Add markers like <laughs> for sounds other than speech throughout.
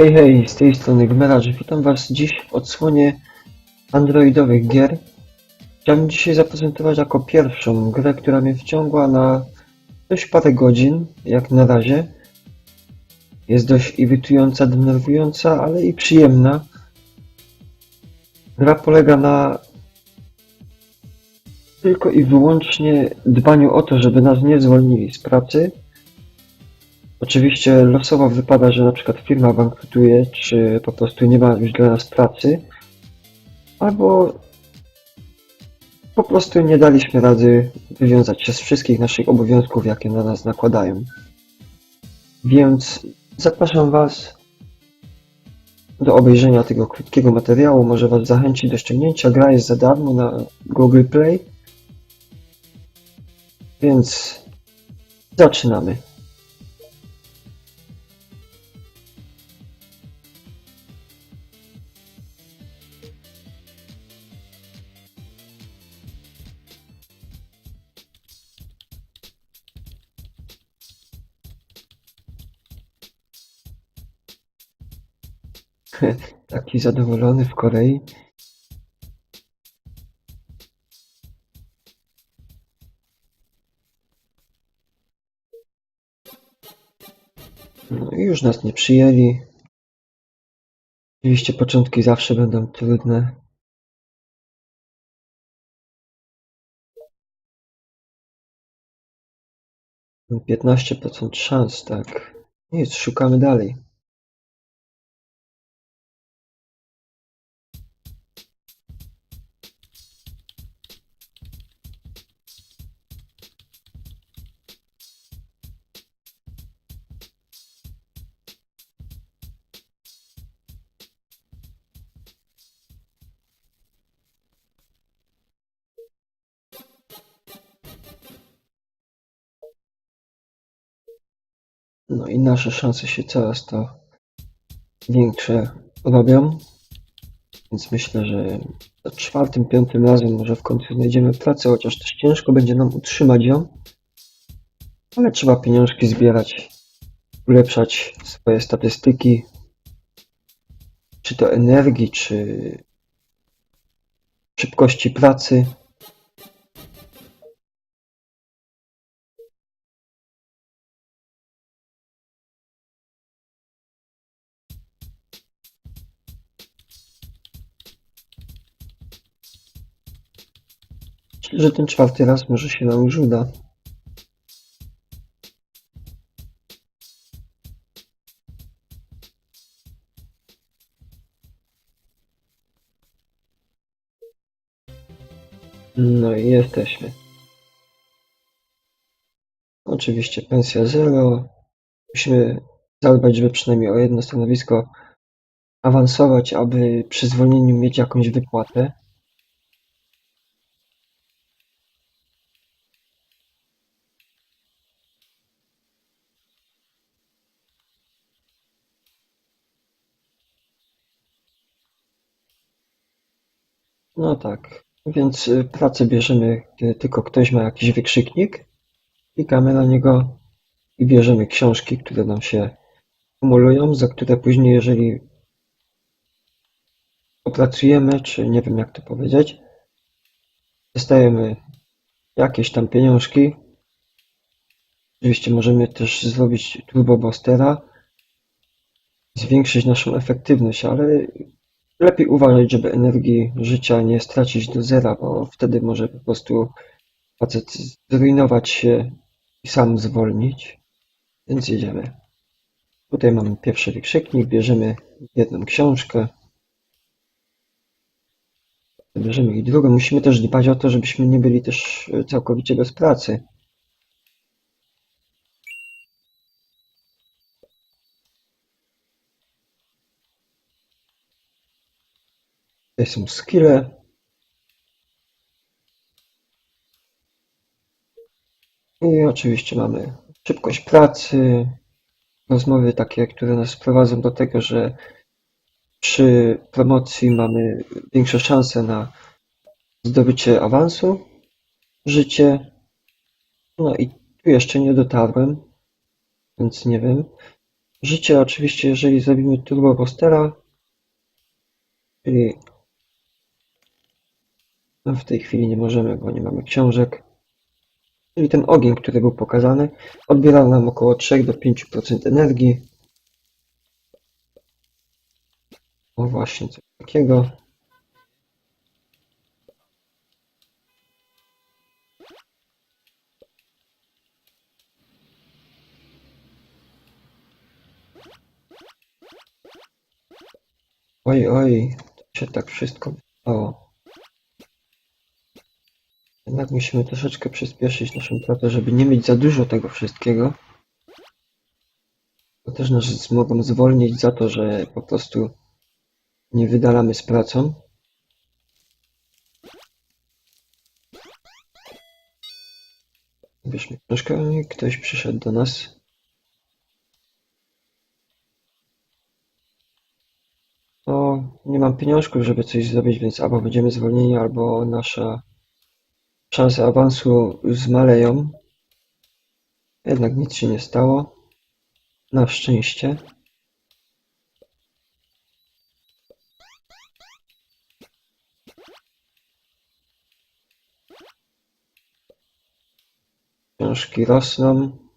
Hej, hej, z tej strony Gmeraż. Witam Was dziś w odsłonie androidowych gier. Chciałbym dzisiaj zaprezentować jako pierwszą grę, która mnie wciągła na dość parę godzin, jak na razie. Jest dość irytująca, denerwująca, ale i przyjemna. Gra polega na tylko i wyłącznie dbaniu o to, żeby nas nie zwolnili z pracy, Oczywiście losowo wypada, że na przykład firma bankrutuje, czy po prostu nie ma już dla nas pracy, albo po prostu nie daliśmy rady wywiązać się z wszystkich naszych obowiązków, jakie na nas nakładają. Więc zapraszam Was do obejrzenia tego krótkiego materiału. Może Was zachęci do ściągnięcia. Gra jest za darmo na Google Play. Więc zaczynamy. <laughs> Taki zadowolony w Korei. No i już nas nie przyjęli. Oczywiście początki zawsze będą trudne. Piętnaście procent szans, tak. Nic, szukamy dalej. No i nasze szanse się coraz to większe robią. Więc myślę, że za czwartym, piątym razem może w końcu znajdziemy pracę, chociaż też ciężko będzie nam utrzymać ją. Ale trzeba pieniążki zbierać, ulepszać swoje statystyki, czy to energii, czy szybkości pracy. Że ten czwarty raz może się nam już uda. No i jesteśmy. Oczywiście pensja zero. Musimy zadbać, żeby przynajmniej o jedno stanowisko awansować, aby przy zwolnieniu mieć jakąś wypłatę. No tak, więc y, pracę bierzemy, kiedy tylko ktoś ma jakiś wykrzyknik, klikamy na niego i bierzemy książki, które nam się kumulują, za które później, jeżeli opracujemy, czy nie wiem jak to powiedzieć, dostajemy jakieś tam pieniążki. Oczywiście możemy też zrobić turbo boostera, zwiększyć naszą efektywność, ale lepiej uważać, żeby energii życia nie stracić do zera, bo wtedy może po prostu facet zrujnować się i sam zwolnić. Więc jedziemy. Tutaj mamy pierwszy wykrzyknik, bierzemy jedną książkę. Bierzemy i drugą. Musimy też dbać o to, żebyśmy nie byli też całkowicie bez pracy. Tutaj są skille. I oczywiście mamy szybkość pracy, rozmowy takie, które nas prowadzą do tego, że przy promocji mamy większe szanse na zdobycie awansu, życie. No i tu jeszcze nie dotarłem, więc nie wiem. Życie oczywiście, jeżeli zrobimy Turbo Boostera, czyli w tej chwili nie możemy, bo nie mamy książek. Czyli ten ogień, który był pokazany, odbierał nam około 3 do 5% energii. O właśnie, coś takiego. Oj, oj, to się tak wszystko stało. Jednak musimy troszeczkę przyspieszyć naszą pracę, żeby nie mieć za dużo tego wszystkiego. To też nas mogą zwolnić za to, że po prostu nie wydalamy z pracą. Bierzmy książkę ktoś przyszedł do nas. To nie mam pieniążków, żeby coś zrobić, więc albo będziemy zwolnieni, albo nasza szanse awansu zmaleją. Jednak nic się nie stało. Na szczęście. Książki rosną.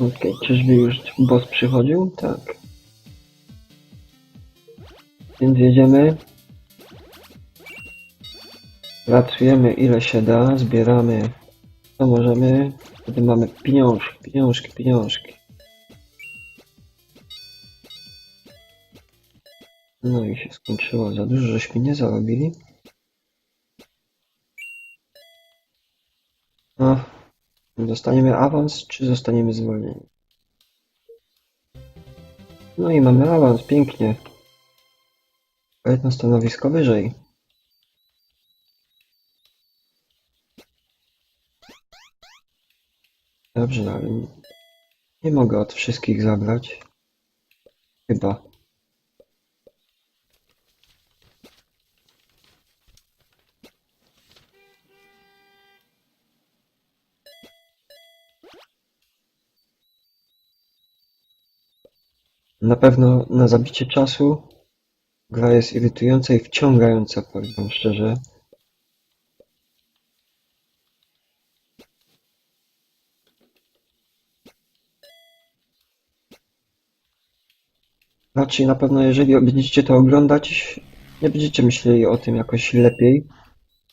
Okej, czyżby już boss przychodził? Tak. Więc jedziemy. Pracujemy ile się da, zbieramy co możemy. Wtedy mamy pieniążki, pieniążki, pieniążki. No i się skończyło. Za dużo żeśmy nie zarobili. Dostaniemy awans, czy zostaniemy zwolnieni? No i mamy awans, pięknie. Jedno stanowisko wyżej. Dobrze, no ale nie mogę od wszystkich zabrać. Chyba. Na pewno na zabicie czasu gra jest irytująca i wciągająca, powiem wam szczerze. Raczej na pewno, jeżeli będziecie to oglądać, nie będziecie myśleli o tym jakoś lepiej,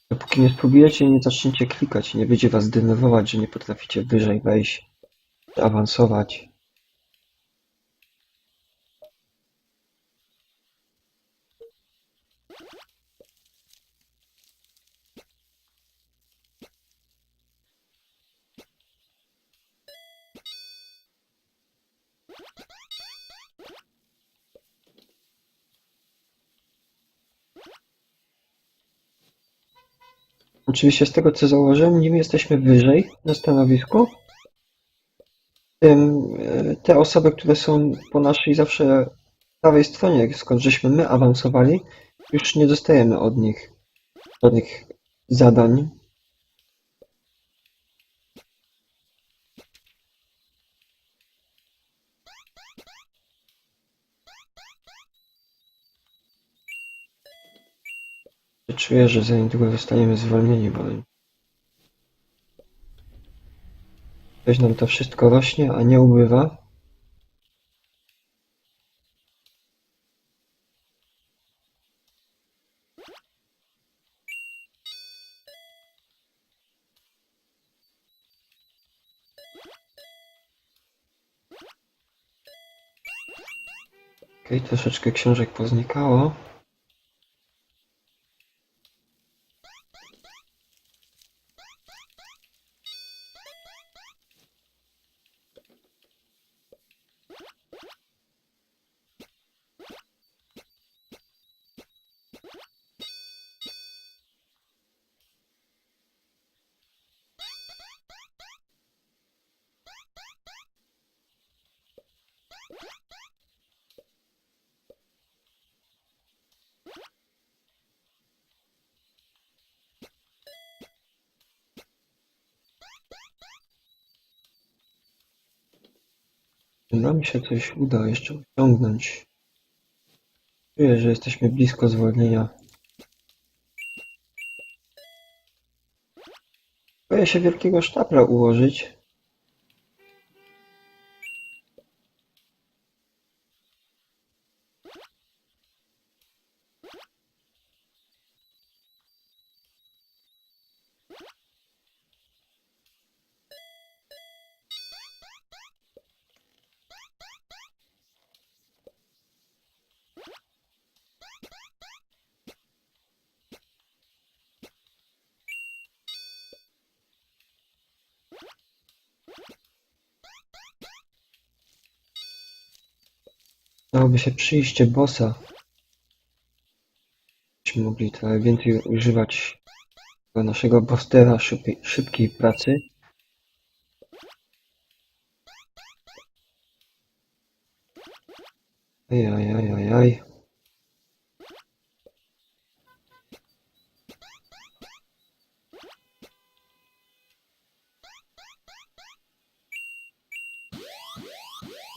dopóki nie spróbujecie i nie zaczniecie klikać. Nie będzie was denerwować, że nie potraficie wyżej wejść, awansować. Oczywiście z tego co zauważyłem, nim jesteśmy wyżej na stanowisku, tym e, te osoby, które są po naszej zawsze prawej stronie, skąd żeśmy my awansowali, już nie dostajemy od nich żadnych zadań. Czuję, że za niedługo zostaniemy zwolnieni, bo coś nam to wszystko rośnie, a nie ubywa. Okej, troszeczkę książek poznikało. Czy nam się coś uda jeszcze osiągnąć? Czuję, że jesteśmy blisko zwolnienia. Boję się wielkiego sztapla ułożyć. Dałoby się przyjście bossa. Byśmy mogli trochę więcej używać naszego bostera szybkiej, szybkiej pracy. Ajajajajaj.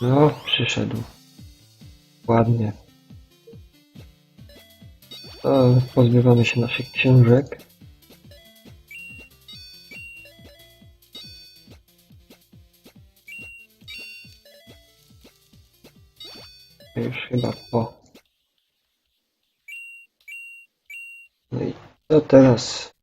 No, przyszedł. Ładnie. To pozbywamy się naszych książek. Już chyba po. No i co teraz?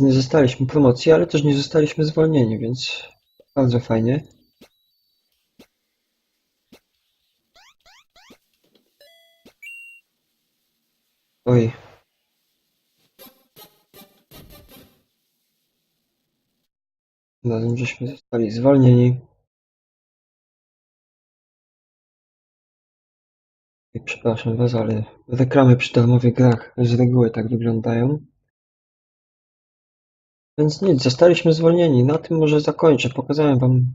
Nie zostaliśmy promocji, ale też nie zostaliśmy zwolnieni, więc bardzo fajnie. Oj. Razem żeśmy zostali zwolnieni. I przepraszam was, ale reklamy przy darmowych grach z reguły tak wyglądają. Więc nic, zostaliśmy zwolnieni. Na tym może zakończę. Pokazałem wam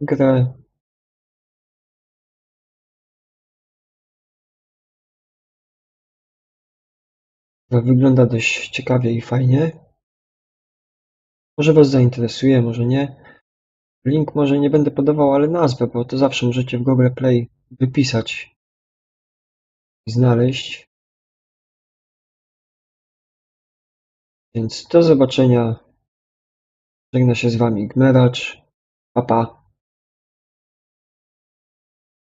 grę. Wygląda dość ciekawie i fajnie. Może was zainteresuje, może nie. Link może nie będę podawał, ale nazwę, bo to zawsze możecie w Google Play wypisać i znaleźć. Więc do zobaczenia. Żegna się z wami Gmeracz. Pa, pa.